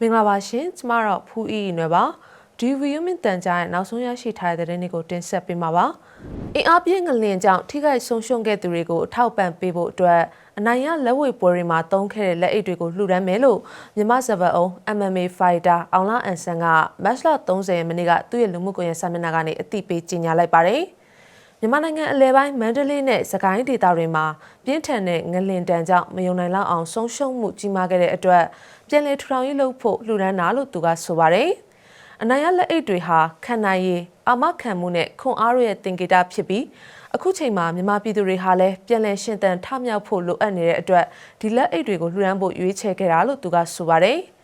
မင်္ဂလာပါရှင်ကျမတော့ဖူးအီနွယ်ပါဒီဗီယိုမင်တန်ကြားရဲ့နောက်ဆုံးရရှိထားတဲ့သတင်းတွေကိုတင်ဆက်ပေးမှာပါအင်အားပြင်းငလင်ကြောင့်ထိခိုက်ဆုံးရှုံးခဲ့သူတွေကိုအထောက်ပံ့ပေးဖို့အတွက်အနိုင်ရလက်ဝဲပွဲတွေမှာတုံးခဲ့တဲ့လက်အိတ်တွေကိုလှူဒန်းမယ်လို့မြမစပတ်အောင် MMA Fighter အောင်လာအန်ဆန်ကမတ်လ30ရက်နေ့ကသူ့ရဲ့လူမှုကွန်ရက်စာမျက်နှာကနေအသိပေးကြေညာလိုက်ပါတယ် မြန်မာနိုင်ငံအလဲပိုင်းမန္တလေးနဲ့စကိုင်းဒေသတွေမှာပြင်းထန်တဲ့ငလင်တန်ကြောင့်မယုံနိုင်လောက်အောင်ဆုံးရှုံးမှုကြီးမားခဲ့တဲ့အတွက်ပြည်내ထူထောင်ရေးလုပ်ဖို့လှူဒန်းတာလို့သူကဆိုပါတယ်။အနိုင်ရလက်အိတ်တွေဟာခံနိုင်ရည်အာမခံမှုနဲ့ခွန်အားရရဲ့သင်္ကေတဖြစ်ပြီးအခုချိန်မှာမြန်မာပြည်သူတွေဟာလည်းပြည်내ရှင်သန်ထမြောက်ဖို့လိုအပ်နေတဲ့အတွက်ဒီလက်အိတ်တွေကိုလှူဒန်းဖို့ရွေးချယ်ခဲ့တာလို့သူကဆိုပါတယ်။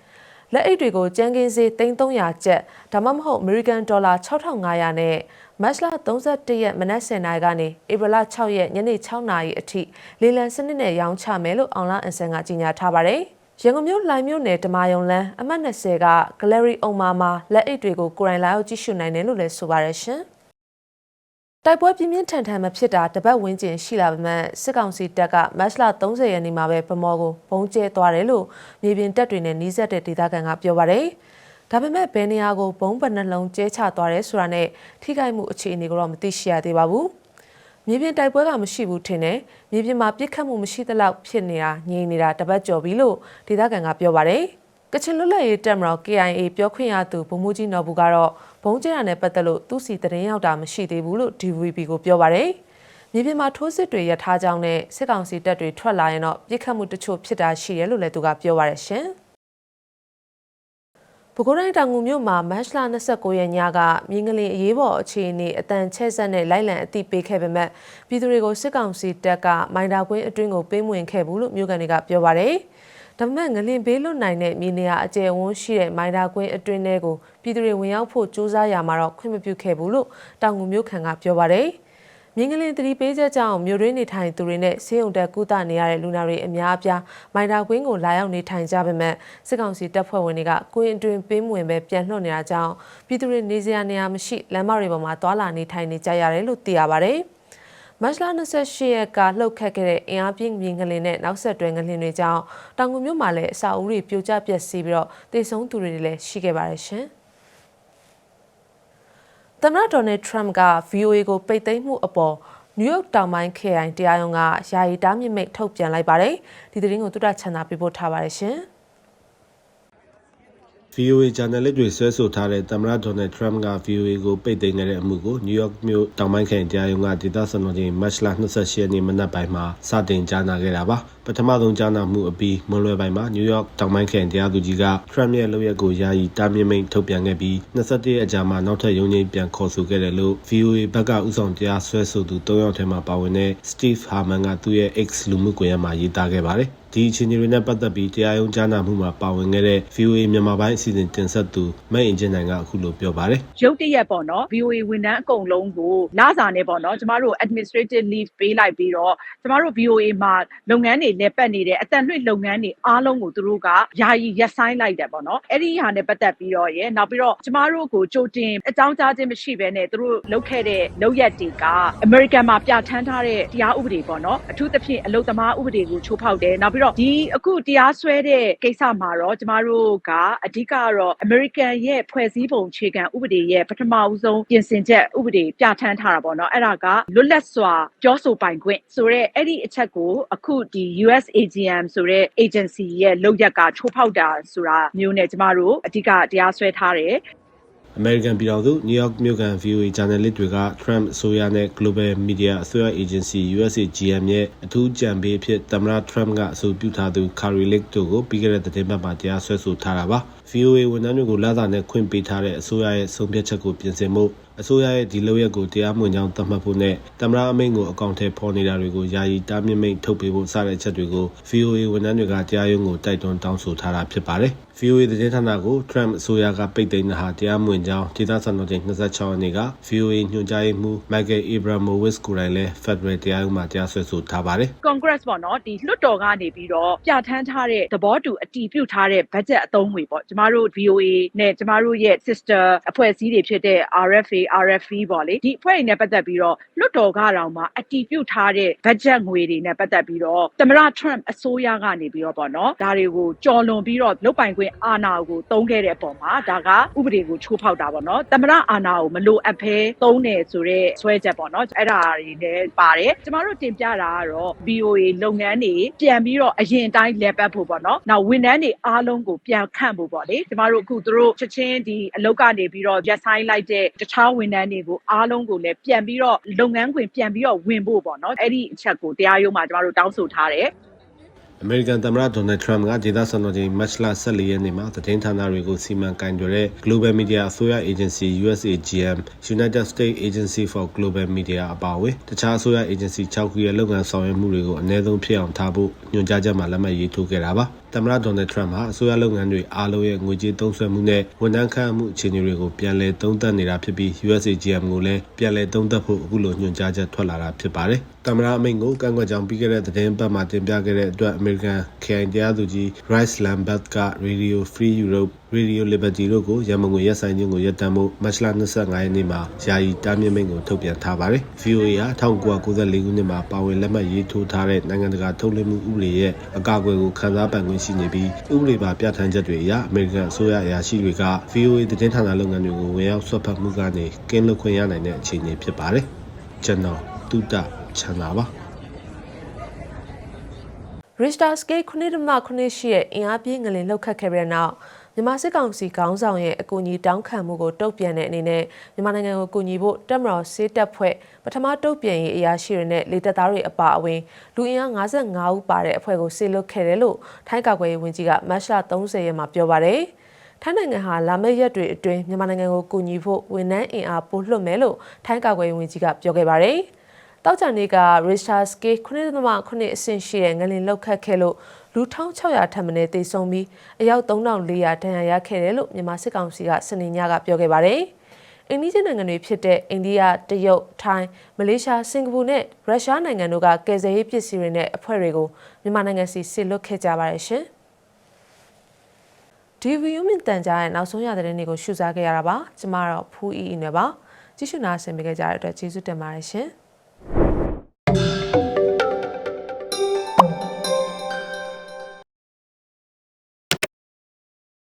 လက်အိတ်တွေကိုကျန်းကင်းစေး3300ကျပ်ဒါမှမဟုတ် American Dollar 6500နဲ့ မတ်လ31ရက်မနက်10:00နာရီကနေဧပြီလ6ရက်ညနေ6:00နာရီအထိလေလံစနစ်နဲ့ရောင်းချမယ်လို့အောင်လာအန်ဆန်ကကြေညာထားပါတယ်။ရန်ကုန်မြို့လိုင်မြို့နယ်ဓမာယုံလန်းအမှတ်20က Gallery အုံမာမှာလက်အိတ်တွေကိုကိုယ်တိုင်လာရောက်ကြည့်ရှုနိုင်တယ်လို့လည်းဆိုပါရရှင်။တိုက်ပွဲပြင်းပြင်းထန်ထန်မဖြစ်တာတပတ်ဝန်းကျင်ရှိလာပေမဲ့စစ်ကောင်စီတပ်ကမတ်လ30ရက်နေ့မှာပဲဗမော်ကိုဘုံကျဲသွားတယ်လို့မြေပြင်တပ်တွေနဲ့နှီးစပ်တဲ့ဒေသခံကပြောပါတယ်။ ဒါပေမဲ့ဘယ်နေရာကိုဘုံပနှလုံးကျဲချသွားတယ်ဆိုတာနဲ့ထိခိုက်မှုအခြေအနေကိုတော့မသိရှိရသေးပါဘူး။မြေပြင်တိုက်ပွဲကမရှိဘူးထင်တယ်။မြေပြင်မှာပြစ်ခတ်မှုမရှိသလောက်ဖြစ်နေတာငြိမ်နေတာတပတ်ကျော်ပြီလို့ဒေသခံကပြောပါတယ်။ကချင်လွတ်လပ်ရေးတပ်မတော် KIA ပြောခွင့်ရသူဗိုလ်မှူးကြီးနော်ဘူးကတော့ဘုံကျဲတာနဲ့ပတ်သက်လို့သူ့စီတရင်ရောက်တာမရှိသေးဘူးလို့ DVB ကိုပြောပါတယ်။မြေပြင်မှာထိုးစစ်တွေရထားကြောင်းနဲ့စစ်ကောင်စီတပ်တွေထွက်လာရင်တော့ပြစ်ခတ်မှုတချို့ဖြစ်တာရှိတယ်လို့လည်းသူကပြောပါရရှင်။ ပဲခူးတိုင်းတောင်ငူမြို့မှာမတ်လ29ရက်ညကမြင်းကလေးအရေးပေါ်အခြေအနေအတန်ချဲ့ဆက်နဲ့လိုက်လံအသိပေးခဲ့ပေမဲ့ပြည်သူတွေကိုစစ်ကောင်စီတပ်ကမိုင်းတာကွင်းအတွင်းကိုပေးမဝင်ခဲ့ဘူးလို့မြို့ကန်တွေကပြောပါရယ်။ဒါပေမဲ့ငလင်ဘေးလွတ်နိုင်တဲ့မြေနေရာအကျယ်ဝန်းရှိတဲ့မိုင်းတာကွင်းအတွင်းထဲကိုပြည်သူတွေဝင်ရောက်ဖို့ကြိုးစားရမှာတော့ခွင့်မပြုခဲ့ဘူးလို့တောင်ငူမြို့ခံကပြောပါရယ်။ မြင်းကလင်းသတိပေးချက်ကြောင့်မြို့ရင်းနေထိုင်သူတွေနဲ့ဆေးရုံတက်ကုသနေရတဲ့လူနာတွေအများအပြားမိုင်တာကွင်းကိုလာရောက်နေထိုင်ကြပေမဲ့စစ်ကောင်စီတပ်ဖွဲ့ဝင်တွေကကွင်းအတွင်းပေးမဝင်ပဲပြန်လွှတ်နေတာကြောင့်ပြည်သူတွေနေစရာနေရာမရှိလမ်းမတွေပေါ်မှာသွာလာနေထိုင်နေကြရတယ်လို့သိရပါတယ်။မတ်လ28ရက်ကလှုပ်ခတ်ခဲ့တဲ့အင်အားပြင်းမြင်းကလင်းနဲ့နောက်ဆက်တွဲငလင်းတွေကြောင့်တောင်ငူမြို့မှာလည်းအစာအုပ်တွေပြိုကျပျက်စီးပြီးတော့တေဆုံးသူတွေလည်းရှိခဲ့ပါတယ်ရှင်။ သမ္မတဒေါ်နယ်ထရမ့်က VOA ကိုပိတ်သိမ်းမှုအပေါ်နယူးယောက်တောင်ပိုင်းခရိုင်တရားရုံးကယာယီတားမြစ်မိတ်ထုတ်ပြန်လိုက်ပါတယ်။ဒီသတင်းကိုတုဒ္ဒချန်သာပြပို့ထားပါတယ်ရှင်။ VOA Channel တွေဆွဲဆိုထားတဲ့သမ္မတဒေါ်နယ်ထရမ့်က VOA ကိုပိတ်သိမ်းခဲ့တဲ့အမှုကိုနယူးယောက်မြို့တောင်ပိုင်းခရိုင်တရားရုံးကဒေသစံတော်ချိန်မတ်လ28ရက်နေ့မနက်ပိုင်းမှာစတင်ကြားနာခဲ့တာပါပထမဆုံးကြားနာမှုအပြီးမွန်လွယ်ပိုင်းမှာနယူးယောက်တောင်ပိုင်းခရိုင်တရားသူကြီးကထရမ့်ရဲ့လုပ်ရက်ကိုယာယီတားမြစ်မိန့်ထုတ်ပြန်ခဲ့ပြီး21ရက်အကြာမှာနောက်ထပ်ရုံးချင်းပြန်ခေါ်ဆိုခဲ့တယ်လို့ VOA ဘက်ကဥဆောင်တရားဆွဲဆိုသူ၃ယောက်ထဲမှာပါဝင်တဲ့ Steve Harman ကသူ့ရဲ့ X လူမှုကွန်ရက်မှာရေးသားခဲ့ပါတယ်ဒီအခြေအနေတွေနဲ့ပတ်သက်ပြီးတရားရုံးကြားနာမှုမှာပါဝင်ခဲ့တဲ့ VOA မြန်မာပိုင်းအစီအစဉ်တင်ဆက်သူမဲ့အင်ဂျင်နိုင်ကအခုလိုပြောပါတယ်ရုတ်တရက်ပေါ့နော် VOA ဝန်ထမ်းအကုန်လုံးကိုလာစာနဲ့ပေါ့နော်ကျမတို့ administrative leave ပေးလိုက်ပြီးတော့ကျမတို့ VOA မှာလုပ်ငန်းတွေလက်ပတ်နေတဲ့အတန်လွှင့်လုပ်ငန်းတွေအားလုံးကိုသူတို့ကယာယီရပ်ဆိုင်းလိုက်တယ်ပေါ့နော်အဲ့ဒီဟာနဲ့ပတ်သက်ပြီးတော့ရယ်နောက်ပြီးတော့ကျမတို့ကိုကြိုတင်အကြောင်းကြားခြင်းမရှိဘဲနဲ့သူတို့လုပ်ခဲ့တဲ့လုပ်ရက်တွေက American မှာပြဋ္ဌာန်းထားတဲ့တရားဥပဒေပေါ့နော်အထူးသဖြင့်အလုပ်သမားဥပဒေကိုချိုးဖောက်တယ်နောက်ပြီးတော့ဒီအခုတရားစွဲတဲ့ကိစ္စမှာတော့ကျမတို့ကအဓိကကတော့ American ရဲ့ဖွဲ့စည်းပုံခြေခံဥပဒေရဲ့ပထမဦးဆုံးပြင်ဆင်ချက်ဥပဒေပြဋ္ဌာန်းထားတာပေါ့နော်အဲ့ဒါကလွတ်လပ်စွာပြောဆိုပိုင်ခွင့်ဆိုတဲ့အဲ့ဒီအချက်ကိုအခုဒီ USAGM ဆိုတဲ့ agency ရဲ့လုပ်ရက်ကချိုးဖောက်တာဆိုတာမျိုးနဲ့ကျမတို့အဓိကတရားစွဲထားတယ် အမေရိကန်ပြည်ထောင်စုနယူးယောက်မြို့ကန် VOA journalist တွေက Trump အစိုးရနဲ့ Global Media အစိုးရ agency USAGM ရဲ့အထူးကြံပေးအဖြစ်သမ္မတ Trump ကအဆိုပြုထားသူ Carrie Lake တို့ကိုပြီးခဲ့တဲ့သတင်းပတ်မှာတရားစွဲဆိုထားတာပါ VOA ဝန်ထမ်းတွေကိုလာသာနဲ့ခွင့်ပေးထားတဲ့အစိုးရရဲ့ဆုံးဖြတ်ချက်ကိုပြင်ဆင်ဖို့အစိုးရရဲ့ဒီလုပ်ရက်ကိုတရားမဝင်ကြောင်းသတ်မှတ်ဖို့နဲ့သမ္မတအမိန့်ကိုအကောင့်ထဲပေါ်နေတာတွေကိုယာယီတားမြစ်မိန့်ထုတ်ပေးဖို့စတဲ့အချက်တွေကို VOA ဝန်ထမ်းတွေကတရားရုံးကိုတိုက်တွန်းတောင်းဆိုထားတာဖြစ်ပါတယ်။ VOA သတင်းဌာနကို Trump အစိုးရကပိတ်သိမ်းတာဟာတရားမဝင်ကြောင်းဒေသစံတော်ချိန်26ရက်နေ့က VOA ညွှန်ကြားရေးမှူး Michael Abramowitz ကိုယ်တိုင်လည်း Federal တရားရုံးမှာတရားစွဲဆိုထားပါတယ်။ Congress ပေါ့နော်ဒီလွှတ်တော်ကနေပြီးတော့ပြဋ္ဌာန်းထားတဲ့သဘောတူအတည်ပြုထားတဲ့ budget အသုံးငွေပေါ့ကျမတို့ VOA နဲ့ကျမတို့ရဲ့ sister အဖွဲ့အစည်းတွေဖြစ်တဲ့ RFA RFE ပေါ့လေဒီအဖွဲ့တွေနဲ့ပတ်သက်ပြီးတော့လွှတ်တ်တော်ကတောင်မှအတီးပြုတ်ထားတဲ့ budget ငွေတွေနဲ့ပတ်သက်ပြီးတော့သမရ Trump အစိုးရကနေပြီးတော့ပေါ့နော်ဒါတွေကိုကြော်လွန်ပြီးတော့လုတ်ပိုင်ခွင့်အာဏာကိုသုံးခဲ့တဲ့အပေါ်မှာဒါကဥပဒေကိုချိုးဖောက်တာပေါ့နော်သမရအာဏာကိုမလိုအပ်ဘဲသုံးတယ်ဆိုတော့ဆွဲချက်ပေါ့နော်အဲ့ဒါတွေလည်းပါတယ်ကျမတို့တင်ပြတာကတော့ BOA လုပ်ငန်းတွေပြန်ပြီးတော့အရင်အတိုင်းလဲပတ်ဖို့ပေါ့နော်နောက်ဝန်ထမ်းတွေအားလုံးကိုပြန်ခန့်ဖို့ပေါ့လေကျမတို့အခုသူတို့ချက်ချင်းဒီအလုပ်ကနေပြီးတော့ရက်ဆိုင်လိုက်တဲ့တခြားဝန်ထမ်းတွေကိုအားလုံးကိုလည်းပြန်ပြီးတော့လုပ်ငန်းခွင်ပြန်ပြီးတော့ဝင်ဖို့ပေါ့နော်အဲ့ဒီအချက်ကိုတရားရုံးမှာကျမတို့တောင်းဆိုထားတယ်အမေရိကန်သမ္မတဒေါ်နယ်ထရမ့်ကဒေသစံတော်ချိန်မတ်လ14ရက်နေ့မှာသတင်းဌာနတွေကိုစီမံကင်တွယ်တဲ့ Global Media အစိုးရ Agency USAGM United States Agency for Global Media အပါအဝင်တခြားအစိုးရ agency 6ခုရဲ့လုပ်ငန်းဆောင်ရွက်မှုတွေကိုအ ਨੇ ဆုံးဖြစ်အောင်ထားဖို့ညွှန်ကြားချက်မှာလက်မှတ်ရေးထိုးခဲ့တာပါ သမ္မတဒေါ်နယ်ထရမ့်ဟာအစိုးရလုပ်ငန်းတွေအားလုံးရဲ့ငွေကြေးသုံးစွဲမှုနဲ့ဝန်ထမ်းခန့်မှုအခြေအနေတွေကိုပြန်လည်သုံးသပ်နေတာဖြစ်ပြီး USAGM ကိုလည်းပြန်လည်သုံးသပ်ဖို့အခုလိုညွှန်ကြားချက်ထွက်လာတာဖြစ်ပါတယ်သမ္မတအမိန့်ကိုကန့်ကွက်ကြောင်းပြီးခဲ့တဲ့သတင်းပတ်မှာတင်ပြခဲ့တဲ့အတွက်အမေရိကန်ခရိုင်တရားသူကြီး Rice Lambert က Radio Free Europe Radio Liberty တို့ကိုရမငွေရက်ဆိုင်ခြင်းကိုရပ်တန့်ဖို့မတ်လ25ရက်နေ့မှာယာယီတားမြစ်မိန့်ကိုထုတ်ပြန်ထားပါတယ်။ VOA ဟာ1994ခုနှစ်မှာပါဝင်လက်မှတ်ရေးထိုးထားတဲ့နိုင်ငံတကာထုတ်လွှင့်မှုဥပဒေရဲ့အကာအကွယ်ကိုခန်းစားပန်ခွင့်ရှိနေပြီးဥပဒေပါပြဋ္ဌာန်းချက်တွေအရအမေရိကန်အစိုးရအရာရှိတွေက VOA သတင်းဌာနလုပ်ငန်းတွေကိုဝင်ရောက်ဆွတ်ဖက်မှုကနေကင်းလွတ်ခွင့်ရနိုင်တဲ့အခြေအနေဖြစ်ပါတယ်။ကျွန်တော်တုဒ္ဒချန်တာပါ Richter scale 9.8ရှိရဲ့အင်အားပြင်းငလင်လှုပ်ခတ်ခဲ့တဲ့နောက် မြန်မာစစ်ကောင်စီခေါင်းဆောင်ရဲ့အကူအညီတောင်းခံမှုကိုတုံ့ပြန်တဲ့အနေနဲ့မြန်မာနိုင်ငံကိုကူညီဖို့တက်မတော်စေးတက်ဖွဲ့ပထမတုံ့ပြန်ရေးအရာရှိတွေနဲ့လေတပ်သားတွေအပါအဝင်လူအင်အား55ဦးပါတဲ့အဖွဲ့ကိုစေလွှတ်ခဲ့တယ်လို့ထိုင်းကာကွယ်ရေးဝန်ကြီးကမတ်လ30ရက်မှာပြောပါတယ်။ထိုင်းနိုင်ငံဟာလာမယ့်ရက်တွေအတွင်းမြန်မာနိုင်ငံကိုကူညီဖို့ဝန်ထမ်းအင်အားပိုလွှတ်မယ်လို့ထိုင်းကာကွယ်ရေးဝန်ကြီးကပြောခဲ့ပါတယ်။တောက်ချန်နေ့က Richter scale 9.8အဆင့်ရှိတဲ့ငလင်လောက်ခတ်ခဲ့လို့ လူ1600ထပ်မံတေဆုံးပြီးအယောက်3400ဒဏ်ရာရခဲ့တယ်လို့မြန်မာစစ်ကောင်စီကစနေညကပြောခဲ့ပါတယ်။အိန္ဒိယနိုင်ငံတွေဖြစ်တဲ့အိန္ဒိယ၊တရုတ်၊ထိုင်း၊မလေးရှား၊စင်ကာပူနဲ့ရုရှားနိုင်ငံတို့ကကယ်ဆယ်ရေးပစ္စည်းတွေနဲ့အဖွဲ့တွေကိုမြန်မာနိုင်ငံစီဆစ်လွတ်ခဲ့ကြပါတယ်ရှင်။ဒီဗီယိုမင်တန်ကြားရဲ့နောက်ဆုံးရတဲ့နေ့ကိုရှုစားခဲ့ရတာပါ။ကျမတော့ဖူးအီအီနဲ့ပါ။ကြည့်ရှုနာဆင်ပေးကြတဲ့အတွက်ကျေးဇူးတင်ပါတယ်ရှင်။